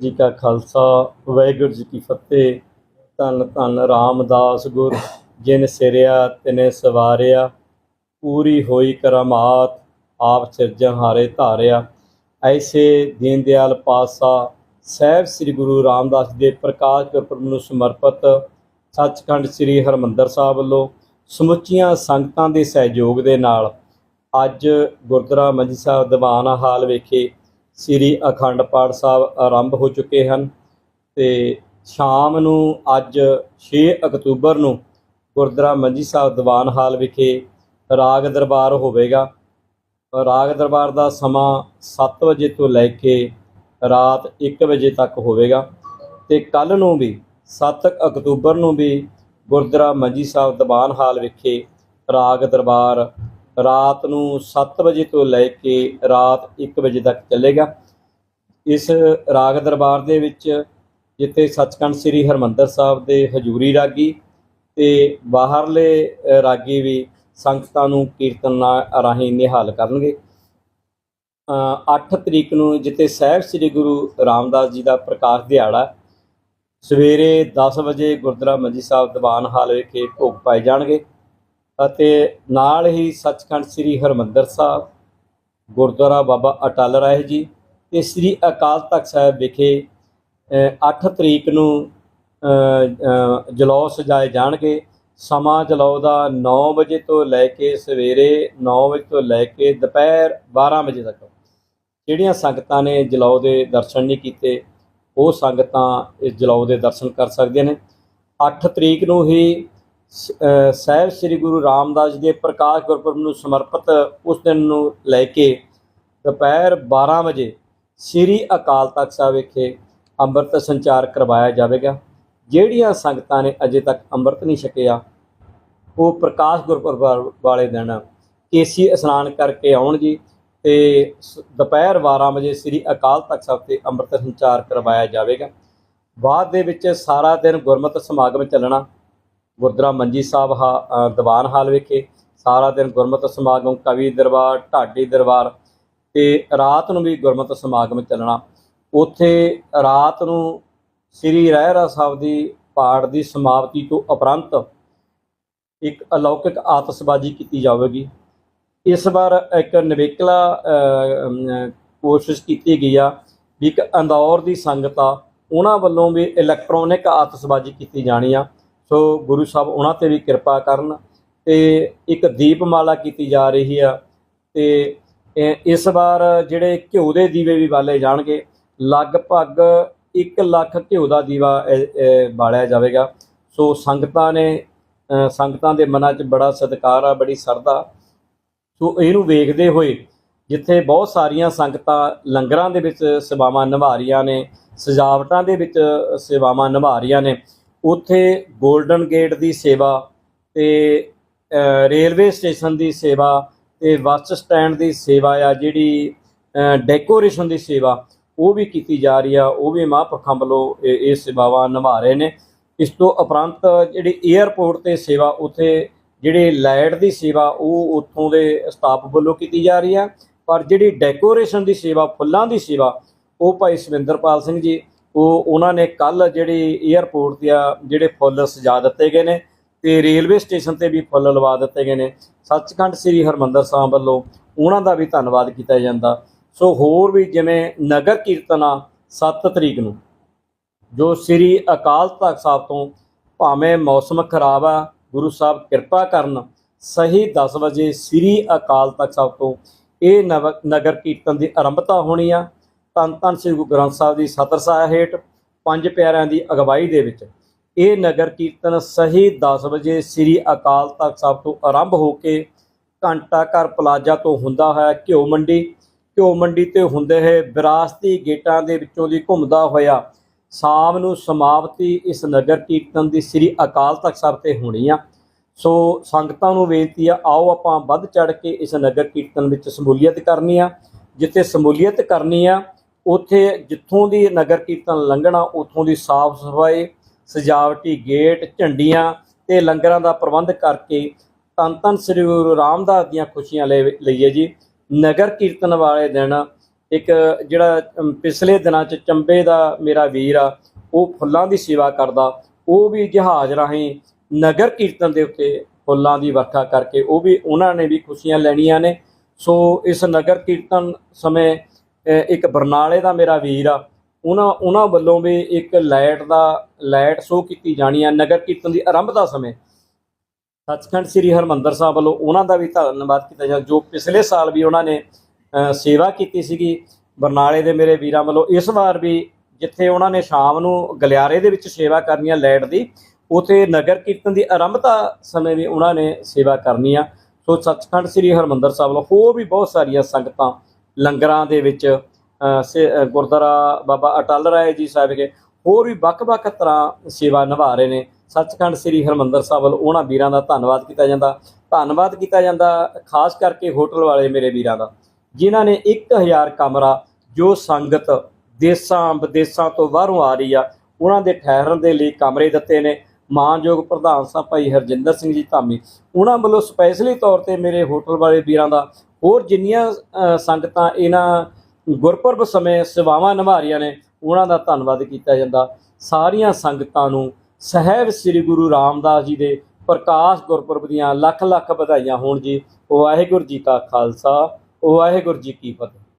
ਜੀ ਕਾ ਖਾਲਸਾ, ਵਾਹਿਗੁਰੂ ਜੀ ਕੀ ਫਤਿਹ। ਧੰਨ ਧੰਨ ਰਾਮਦਾਸ ਗੁਰ, ਜਿਨ ਸਿਰਿਆ ਤਿਨੇ ਸਵਾਰਿਆ। ਪੂਰੀ ਹੋਈ ਕਰਮਾਤ, ਆਪ ਸਿਰਜਣਹਾਰੇ ਧਾਰਿਆ। ਐਸੇ ਦੀਨ ਦਿਆਲ ਪਾਤਸ਼ਾਹ, ਸਾਹਿਬ ਸ੍ਰੀ ਗੁਰੂ ਰਾਮਦਾਸ ਦੇ ਪ੍ਰਕਾਸ਼ ਗੁਰਪੁਰਬ ਨੂੰ ਸਮਰਪਿਤ ਸੱਚਖੰਡ ਸ੍ਰੀ ਹਰਮੰਦਰ ਸਾਹਿਬ ਵੱਲੋਂ ਸਮੁੱਚੀਆਂ ਸੰਗਤਾਂ ਦੇ ਸਹਿਯੋਗ ਦੇ ਨਾਲ ਅੱਜ ਗੁਰਦੁਆਰਾ ਮੰਜੀ ਸਾਹਿਬ ਦੀਵਾਨ ਹਾਲ ਵਿਖੇ ਸ੍ਰੀ ਅਖੰਡ ਪਾਠ ਸਾਹਿਬ ਆਰੰਭ ਹੋ ਚੁੱਕੇ ਹਨ ਤੇ ਸ਼ਾਮ ਨੂੰ ਅੱਜ 6 ਅਕਤੂਬਰ ਨੂੰ ਗੁਰਦੁਆਰਾ ਮੰਜੀ ਸਾਹਿਬ ਦੀਵਾਨ ਹਾਲ ਵਿਖੇ ਰਾਗ ਦਰਬਾਰ ਹੋਵੇਗਾ। ਰਾਗ ਦਰਬਾਰ ਦਾ ਸਮਾਂ 7 ਵਜੇ ਤੋਂ ਲੈ ਕੇ ਰਾਤ 1 ਵਜੇ ਤੱਕ ਹੋਵੇਗਾ ਤੇ ਕੱਲ ਨੂੰ ਵੀ 7 ਅਕਤੂਬਰ ਨੂੰ ਵੀ ਗੁਰਦੁਆਰਾ ਮੰਜੀ ਸਾਹਿਬ ਦੀਵਾਨ ਹਾਲ ਵਿਖੇ ਰਾਗ ਦਰਬਾਰ ਰਾਤ ਨੂੰ 7 ਵਜੇ ਤੋਂ ਲੈ ਕੇ ਰਾਤ 1 ਵਜੇ ਤੱਕ ਚੱਲੇਗਾ। ਇਸ ਰਾਗ ਦਰਬਾਰ ਦੇ ਵਿੱਚ ਜਿੱਥੇ ਸੱਚਖੰਡ ਸ੍ਰੀ ਹਰਮੰਦਰ ਸਾਹਿਬ ਦੇ ਹਜੂਰੀ ਰਾਗੀ ਤੇ ਬਾਹਰਲੇ ਰਾਗੀ ਵੀ ਸੰਗਤਾਂ ਨੂੰ ਕੀਰਤਨ ਨਾਲ ਰਾਹੀਂ ਨਿਹਾਲ ਕਰਨਗੇ। ਅ, 8 ਤਰੀਕ ਨੂੰ ਜਿੱਥੇ ਸਾਹਿਬ ਸ੍ਰੀ ਗੁਰੂ ਰਾਮਦਾਸ ਜੀ ਦਾ ਪ੍ਰਕਾਸ਼ ਦਿਹਾੜਾ ਸਵੇਰੇ 10 ਵਜੇ ਗੁਰਦੁਆਰਾ ਮੰਜੀ ਸਾਹਿਬ ਦੀਵਾਨ ਹਾਲ ਵਿਖੇ ਭੋਗ ਪਾਏ ਜਾਣਗੇ। ਅਤੇ ਨਾਲ ਹੀ ਸੱਚਖੰਡ ਸ੍ਰੀ ਹਰਮੰਦਰ ਸਾਹਿਬ ਗੁਰਦੁਆਰਾ ਬਾਬਾ ਅਟਲ ਰਾਏ ਜੀ ਤੇ ਸ੍ਰੀ ਅਕਾਲ ਤਖਤ ਸਾਹਿਬ ਵਿਖੇ ਅ, 8 ਤਰੀਕ ਨੂੰ ਅ, ਜਲੌ ਸਜਾਏ ਜਾਣਗੇ। ਸਮਾਂ ਜਲੌ ਦਾ 9 ਵਜੇ ਤੋਂ ਲੈ ਕੇ ਸਵੇਰੇ 9 ਵਜੇ ਤੋਂ ਲੈ ਕੇ ਦੁਪਹਿਰ 12 ਵਜੇ ਤੱਕ। ਜਿਹੜੀਆਂ ਸੰਗਤਾਂ ਨੇ ਜਲੌ ਦੇ ਦਰਸ਼ਨ ਨਹੀਂ ਕੀਤੇ ਉਹ ਸੰਗਤਾਂ ਇਸ ਜਲੌ ਦੇ ਦਰਸ਼ਨ ਕਰ ਸਕਦੀਆਂ ਨੇ। 8 ਤਰੀਕ ਨੂੰ ਹੀ ਸਾਹਿਬ ਸ੍ਰੀ ਗੁਰੂ ਰਾਮਦਾਸ ਜੀ ਦੇ ਪ੍ਰਕਾਸ਼ ਗੁਰਪੁਰਬ ਨੂੰ ਸਮਰਪਿਤ ਉਸ ਦਿਨ ਨੂੰ ਲੈ ਕੇ ਦੁਪਹਿਰ 12 ਵਜੇ ਸ੍ਰੀ ਅਕਾਲ ਤਖਤ ਸਾਹਿਬ ਵਿਖੇ ਅੰਮ੍ਰਿਤ ਸੰਚਾਰ ਕਰਵਾਇਆ ਜਾਵੇਗਾ। ਜਿਹੜੀਆਂ ਸੰਗਤਾਂ ਨੇ ਅਜੇ ਤੱਕ ਅੰਮ੍ਰਿਤ ਨਹੀਂ ਛਕਿਆ, ਉਹ ਪ੍ਰਕਾਸ਼ ਗੁਰਪੁਰਬ ਵਾਲੇ ਦਿਨ ਕੇਸੀ ਇਸ਼ਨਾਨ ਕਰਕੇ ਆਉਣ ਜੀ ਤੇ ਸ- ਦੁਪਹਿਰ 12 ਵਜੇ ਸ੍ਰੀ ਅਕਾਲ ਤਖਤ ਸਾਹਿਬ ਤੇ ਅੰਮ੍ਰਿਤ ਸੰਚਾਰ ਕਰਵਾਇਆ ਜਾਵੇਗਾ। ਬਾਅਦ ਦੇ ਵਿੱਚ ਸਾਰਾ ਦਿਨ ਗੁਰਮਤਿ ਸਮਾਗਮ ਚੱਲਣਾ ਗੁਰਦੁਆਰਾ ਮੰਜੀ ਸਾਹਿਬ ਹਾ- ਦੀਵਾਨ ਹਾਲ ਵਿਖੇ ਸਾਰਾ ਦਿਨ ਗੁਰਮਤਿ ਸਮਾਗਮ, ਕਵੀ ਦਰਬਾਰ, ਢਾਡੀ ਦਰਬਾਰ ਤੇ ਰਾਤ ਨੂੰ ਵੀ ਗੁਰਮਤਿ ਸਮਾਗਮ ਚੱਲਣਾ। ਉੱਥੇ ਰਾਤ ਨੂੰ ਸ੍ਰੀ ਰਹਿਰਾ ਸਾਹਿਬ ਦੀ ਪਾਠ ਦੀ ਸਮਾਪਤੀ ਤੋਂ ਉਪਰੰਤ ਇੱਕ ਅਲੌਕਿਕ ਆਤਸ਼ਬਾਜ਼ੀ ਕੀਤੀ ਜਾਵੇਗੀ। ਇਸ ਵਾਰ ਇੱਕ ਨਵੇਕਲਾ ਕੋਸ਼ਿਸ਼ ਕੀਤੀ ਗਈ ਆ ਵੀ ਇੱਕ ਅੰਦੌਰ ਦੀ ਸੰਗਤ ਆ, ਉਹਨਾਂ ਵੱਲੋਂ ਵੀ ਇਲੈਕਟ੍ਰੋਨਿਕ ਆਤਸ਼ਬਾਜ਼ੀ ਕੀਤੀ ਜਾਣੀ ਆ। ਸੋ ਗੁਰੂ ਸਾਹਿਬ ਉਹਨਾਂ ਤੇ ਵੀ ਕਿਰਪਾ ਕਰਨ ਤੇ ਇੱਕ ਦੀਪਮਾਲਾ ਕੀਤੀ ਜਾ ਰਹੀ ਆ ਤੇ ਇਸ ਵਾਰ ਜਿਹੜੇ ਘਿਓ ਦੇ ਦੀਵੇ ਵੀ ਬਾਲੇ ਜਾਣਗੇ, ਲਗਭਗ 1 ਲੱਖ ਘਿਓ ਦਾ ਦੀਵਾ ਬਾਲਿਆ ਜਾਵੇਗਾ। ਸੋ ਸੰਗਤਾਂ ਨੇ ਸੰਗਤਾਂ ਦੇ ਮਨਾਂ 'ਚ ਬੜਾ ਸਤਿਕਾਰ ਆ, ਬੜੀ ਸਰਦਾ ਸੋ ਇਹਨੂੰ ਵੇਖਦੇ ਹੋਏ ਜਿੱਥੇ ਬਹੁਤ ਸਾਰੀਆਂ ਸੰਗਤਾਂ ਲੰਗਰਾਂ ਦੇ ਵਿੱਚ ਸੇਵਾਵਾਂ ਨਿਭਾ ਰਹੀਆਂ ਨੇ, ਸਜਾਵਟਾਂ ਦੇ ਵਿੱਚ ਸੇਵਾਵਾਂ ਨਿਭਾ ਰਹੀਆਂ ਨੇ ਉੱਥੇ 골ਡਨ ਗੇਟ ਦੀ ਸੇਵਾ ਤੇ ਰੇਲਵੇ ਸਟੇਸ਼ਨ ਦੀ ਸੇਵਾ ਤੇ ਬੱਸ ਸਟੈਂਡ ਦੀ ਸੇਵਾ ਆ ਜਿਹੜੀ ਡੈਕੋਰੇਸ਼ਨ ਦੀ ਸੇਵਾ, ਉਹ ਵੀ ਕੀਤੀ ਜਾ ਰਹੀ ਆ, ਉਹ ਵੀ ਮਹਾਂਪੁਰਖਾਂ ਵੱਲੋਂ ਇਹ ਇਹ ਸੇਵਾਵਾਂ ਨਿਭਾ ਰਹੇ ਨੇ। ਇਸ ਤੋਂ ਉਪਰੰਤ ਜਿਹੜੀ 에ਅਰਪੋਰਟ ਤੇ ਸੇਵਾ, ਉੱਥੇ ਜਿਹੜੇ ਲਾਈਟ ਦੀ ਸੇਵਾ, ਉਹ ਉੱਥੋਂ ਦੇ ਸਟਾਫ ਵੱਲੋਂ ਕੀਤੀ ਜਾ ਰਹੀ ਆ। ਪਰ ਜਿਹੜੀ ਡੈਕੋਰੇਸ਼ਨ ਦੀ ਸੇਵਾ, ਫੁੱਲਾਂ ਦੀ ਸੇਵਾ, ਉਹ ਭਾਈ ਸਵਿੰਦਰਪਾਲ ਸਿੰਘ ਜੀ ਉਹ ਉਹਨਾਂ ਨੇ ਕੱਲ ਜਿਹੜੀ 에ਅਰਪੋਰਟ ਤੇ ਆ ਜਿਹੜੇ ਫੁੱਲ ਸਜਾ ਦਿੱਤੇ ਗਏ ਨੇ ਤੇ ਰੇਲਵੇ ਸਟੇਸ਼ਨ ਤੇ ਵੀ ਫੁੱਲ ਲਵਾ ਦਿੱਤੇ ਗਏ ਨੇ। ਸੱਚਖੰਡ ਸ੍ਰੀ ਹਰਮੰਦਰ ਸਾਹਿਬ ਵੱਲੋਂ ਉਹਨਾਂ ਦਾ ਵੀ ਧੰਨਵਾਦ ਕੀਤਾ ਜਾਂਦਾ। ਸੋ ਹੋਰ ਵੀ ਜਿਵੇਂ ਨਗਰ ਕੀਰਤਨ ਆ 7 ਤਰੀਕ ਨੂੰ, ਜੋ ਸ੍ਰੀ ਅਕਾਲ ਤਖਤ ਸਾਹਿਬ ਤੋਂ ਭਾਵੇਂ ਮੌਸਮ ਖਰਾਬ ਆ, ਗੁਰੂ ਸਾਹਿਬ ਕਿਰਪਾ ਕਰਨ, ਸਹੀ 10 ਵਜੇ ਸ੍ਰੀ ਅਕਾਲ ਤਖਤ ਸਾਹਿਬ ਤੋਂ ਇਹ ਨਵ- ਨਗਰ ਕੀਰਤਨ ਦੀ ਆਰੰਭਤਾ ਹੋਣੀ ਆ। ਧੰਨ ਧੰਨ ਸ੍ਰੀ ਗੁਰੂ ਗ੍ਰੰਥ ਸਾਹਿਬ ਦੀ ਸਤਰ ਸਾਹਿਬ ਹੇਠ ਪੰਜ ਪਿਆਰਿਆਂ ਦੀ ਅਗਵਾਈ ਦੇ ਵਿੱਚ ਇਹ ਨਗਰ ਕੀਰਤਨ ਸਹੀ 10 ਵਜੇ ਸ੍ਰੀ ਅਕਾਲ ਤਖਤ ਸਾਹਿਬ ਤੋਂ ਆਰੰਭ ਹੋ ਕੇ ਘੰਟਾ ਘਰ ਪਲਾਜ਼ਾ ਤੋਂ ਹੁੰਦਾ ਹੋਇਆ ਘਿਓ ਮੰਡੀ। ਘਿਓ ਮੰਡੀ ਤੇ ਹੁੰਦੇ ਹੋਏ ਵਿਰਾਸਤੀ ਗੇਟਾਂ ਦੇ ਵਿੱਚੋਂ ਦੀ ਘੁੰਮਦਾ ਹੋਇਆ ਸ਼ਾਮ ਨੂੰ ਸਮਾਪਤੀ ਇਸ ਨਗਰ ਕੀਰਤਨ ਦੀ ਸ੍ਰੀ ਅਕਾਲ ਤਖਤ ਸਾਹਿਬ ਤੇ ਹੋਣੀ ਆ। ਸੋ ਸੰਗਤਾਂ ਨੂੰ ਬੇਨਤੀ ਆ, ਆਓ ਆਪਾਂ ਵੱਧ ਚੜ ਕੇ ਇਸ ਨਗਰ ਕੀਰਤਨ ਵਿੱਚ ਸਮੂਲੀਅਤ ਕਰਨੀ ਆ। ਜਿੱਥੇ ਸਮੂਲੀਅਤ ਕਰਨੀ ਆ ਉੱਥੇ ਜਿੱਥੋਂ ਦੀ ਨਗਰ ਕੀਰਤਨ ਲੰਘਣਾ, ਉੱਥੋਂ ਦੀ ਸਾਫ਼ ਸਫ਼ਾਈ, ਸਜਾਵਟੀ ਗੇਟ, ਝੰਡੀਆਂ ਤੇ ਲੰਗਰਾਂ ਦਾ ਪ੍ਰਬੰਧ ਕਰਕੇ ਧੰਨ ਧੰਨ ਸ੍ਰੀ ਗੁਰੂ ਰਾਮਦਾਸ ਦੀਆਂ ਖੁਸ਼ੀਆਂ ਲੈ ਲਈਏ ਜੀ। ਨਗਰ ਕੀਰਤਨ ਵਾਲੇ ਦਿਨ ਇੱਕ ਜਿਹੜਾ ਪਿਛਲੇ ਦਿਨਾਂ 'ਚ ਚੰਬੇ ਦਾ ਮੇਰਾ ਵੀਰ ਆ, ਉਹ ਫੁੱਲਾਂ ਦੀ ਸੇਵਾ ਕਰਦਾ। ਉਹ ਵੀ ਜਹਾਜ਼ ਰਾਹੀਂ ਨਗਰ ਕੀਰਤਨ ਦੇ ਉੱਤੇ ਫੁੱਲਾਂ ਦੀ ਵਰਖਾ ਕਰਕੇ ਉਹ ਵੀ, ਉਹਨਾਂ ਨੇ ਵੀ ਖੁਸ਼ੀਆਂ ਲੈਣੀਆਂ ਨੇ। ਸੋ ਇਸ ਨਗਰ ਕੀਰਤਨ ਸਮੇਂ ਇੱਕ ਬਰਨਾਲੇ ਦਾ ਮੇਰਾ ਵੀਰ ਆ, ਉਹਨਾਂ ਉਹਨਾਂ ਵੱਲੋਂ ਵੀ ਇੱਕ ਲਾਈਟ ਦਾ, ਲਾਈਟ ਸ਼ੋਅ ਕੀਤੀ ਜਾਣੀ ਆ ਨਗਰ ਕੀਰਤਨ ਦੀ ਆਰੰਭਤਾ ਸਮੇਂ। ਸੱਚਖੰਡ ਸ੍ਰੀ ਹਰਮੰਦਰ ਸਾਹਿਬ ਵੱਲੋਂ ਉਹਨਾਂ ਦਾ ਵੀ ਧੰਨਵਾਦ ਕੀਤਾ ਜਾਂਦਾ ਜੋ ਪਿਛਲੇ ਸਾਲ ਵੀ ਉਹਨਾਂ ਨੇ ਸੇਵਾ ਕੀਤੀ ਸੀਗੀ। ਬਰਨਾਲੇ ਦੇ ਮੇਰੇ ਵੀਰਾਂ ਵੱਲੋਂ ਇਸ ਵਾਰ ਵੀ ਜਿੱਥੇ ਉਹਨਾਂ ਨੇ ਸ਼ਾਮ ਨੂੰ ਗਲਿਆਰੇ ਦੇ ਵਿੱਚ ਸੇਵਾ ਕਰਨੀ ਆ ਲਾਈਟ ਦੀ, ਉਥੇ ਨਗਰ ਕੀਰਤਨ ਦੀ ਆਰੰਭਤਾ ਸਮੇਂ ਵੀ ਉਹਨਾਂ ਨੇ ਸੇਵਾ ਕਰਨੀ ਆ। ਸੋ ਸੱਚਖੰਡ ਸ੍ਰੀ ਹਰਮੰਦਰ ਸਾਹਿਬ ਵੱਲੋਂ ਹੋਰ ਵੀ ਬਹੁਤ ਸਾਰੀਆਂ ਸੰਗਤਾਂ ਲੰਗਰਾਂ ਦੇ ਵਿੱਚ ਅ, ਗੁਰਦੁਆਰਾ ਬਾਬਾ ਅਟਲ ਰਾਏ ਜੀ ਸਾਹਿਬ ਕੇ ਹੋਰ ਵੀ ਵੱਖ-ਵੱਖ ਤਰ੍ਹਾਂ ਸੇਵਾ ਨਿਭਾ ਰਹੇ ਨੇ। ਸੱਚਖੰਡ ਸ੍ਰੀ ਹਰਮੰਦਰ ਸਾਹਿਬ ਵੱਲ ਉਹਨਾਂ ਵੀਰਾਂ ਦਾ ਧੰਨਵਾਦ ਕੀਤਾ ਜਾਂਦਾ। ਧੰਨਵਾਦ ਕੀਤਾ ਜਾਂਦਾ ਖਾਸ ਕਰਕੇ ਹੋਟਲ ਵਾਲੇ ਮੇਰੇ ਵੀਰਾਂ ਦਾ ਜਿਨ੍ਹਾਂ ਨੇ 1000 ਕਮਰਾ ਜੋ ਸੰਗਤ ਦੇਸਾਂ ਵਿਦੇਸਾਂ ਤੋਂ ਬਾਹਰੋਂ ਆ ਰਹੀ ਆ ਉਹਨਾਂ ਦੇ ਠਹਿਰਨ ਦੇ ਲਈ ਕਮਰੇ ਦਿੱਤੇ ਨੇ। ਮਾਨਯੋਗ ਪ੍ਰਧਾਨ ਸਾਹਿਬ ਭਾਈ ਹਰਜਿੰਦਰ ਸਿੰਘ ਜੀ ਧਾਮੀ ਉਹਨਾਂ ਵੱਲੋਂ ਸਪੈਸ਼ਲੀ ਤੌਰ ਤੇ ਮੇਰੇ ਹੋਟਲ ਵਾਲੇ ਵੀਰਾਂ ਦਾ ਹੋਰ ਜਿੰਨੀਆਂ ਸੰਗਤਾਂ ਇਹਨਾਂ ਗੁਰਪੁਰਬ ਸਮੇਂ ਸੇਵਾਵਾਂ ਨਿਭਾ ਰਹੀਆਂ ਨੇ, ਉਹਨਾਂ ਦਾ ਧੰਨਵਾਦ ਕੀਤਾ ਜਾਂਦਾ। ਸਾਰੀਆਂ ਸੰਗਤਾਂ ਨੂੰ ਸਹਿਬ ਸ੍ਰੀ ਗੁਰੂ ਰਾਮਦਾਸ ਜੀ ਦੇ ਪ੍ਰਕਾਸ਼ ਗੁਰਪੁਰਬ ਦੀਆਂ ਲੱਖ ਲੱਖ ਵਧਾਈਆਂ ਹੋਣ ਜੀ। ਵਾਹਿਗੁਰੂ ਜੀ ਕਾ ਖਾਲਸਾ, ਵਾਹਿਗੁਰੂ ਜੀ ਕੀ ਫਤਿਹ।